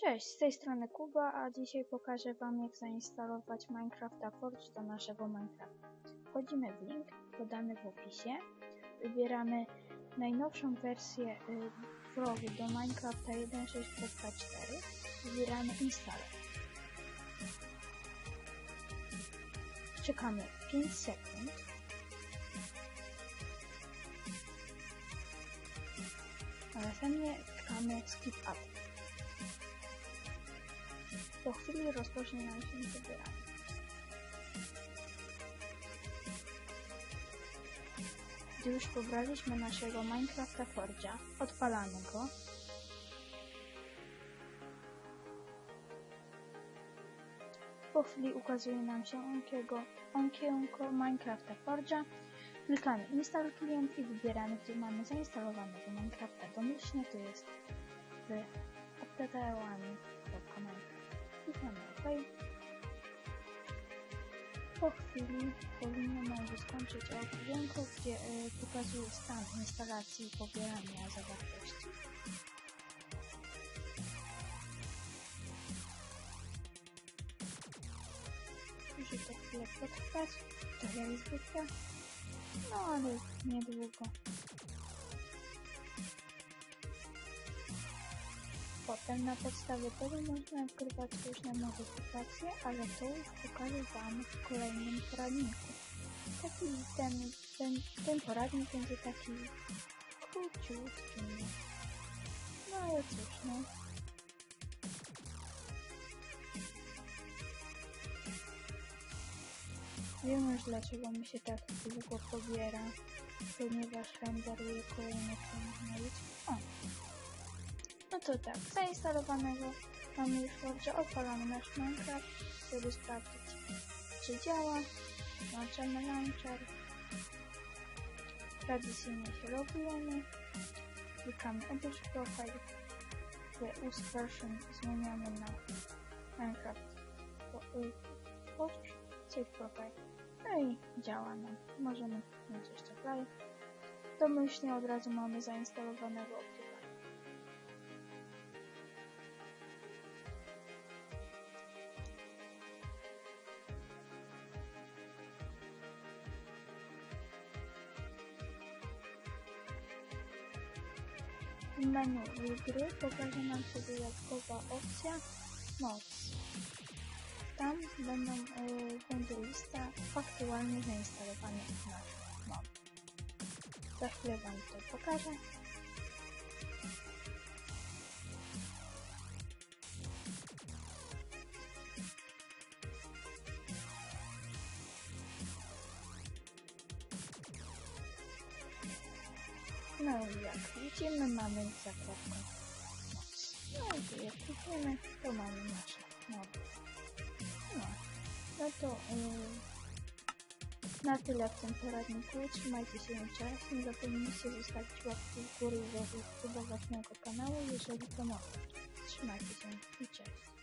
Cześć, z tej strony Kuba, a dzisiaj pokażę Wam jak zainstalować Minecrafta Forge do naszego Minecrafta. Wchodzimy w link podany w opisie, wybieramy najnowszą wersję y, progu do Minecrafta 1.6.4, wybieramy Install. Czekamy 5 sekund. A następnie klikamy Skip Up. Po chwili rozpocznie nam się wybieranie. Gdy już pobraliśmy naszego Minecrafta Forge'a, odpalamy go. Po chwili ukazuje nam się onkiego, okienko Minecrafta Forge'a. Klikamy Install Client i wybieramy, gdzie mamy zainstalowanego Minecrafta. Domyślnie to jest w Klikamy OK. Po chwili powinno nam wyskoczyć okienko, gdzie y, pokazuje stan instalacji i pobierania zawartości. Musi to chwilę potrwać, tak jak zwykle. No ale niedługo. Potem na podstawie tego można wgrywać różne modyfikacje, ale to już pokażę Wam w kolejnym poradniku. Taki ten, ten, ten poradnik będzie taki króciutki. No ale cóż, no. Wiem już dlaczego mi się tak długo pobiera, ponieważ renderuje kolejne plany. O! To tak, zainstalowanego mamy już dobrze, odpalamy nasz Minecraft, żeby sprawdzić czy działa. Włączamy launcher. Tradycyjnie się logujemy. Klikamy Edit Profile. The Use Version zmieniamy na Minecraft Forge. Save Profile. No i działa nam. Możemy mieć jeszcze play. Domyślnie od razu mamy zainstalowanego Optifine. Menu gry pokaże nam się dodatkowa opcja Mods. Tam będą, y, będzie lista aktualnie zainstalowanych naszych mod. Za chwilę Wam to pokażę. No i jak widzimy mamy zakładkę. No i jak klikniemy, to mamy nasze mody. No, no to yy, na tyle w tym poradniku. Trzymajcie się cześć. Nie zapomnijcie zostawić łapki w górę i zasubskrybować mojego kanału, jeżeli to mogę. Trzymajcie się i cześć.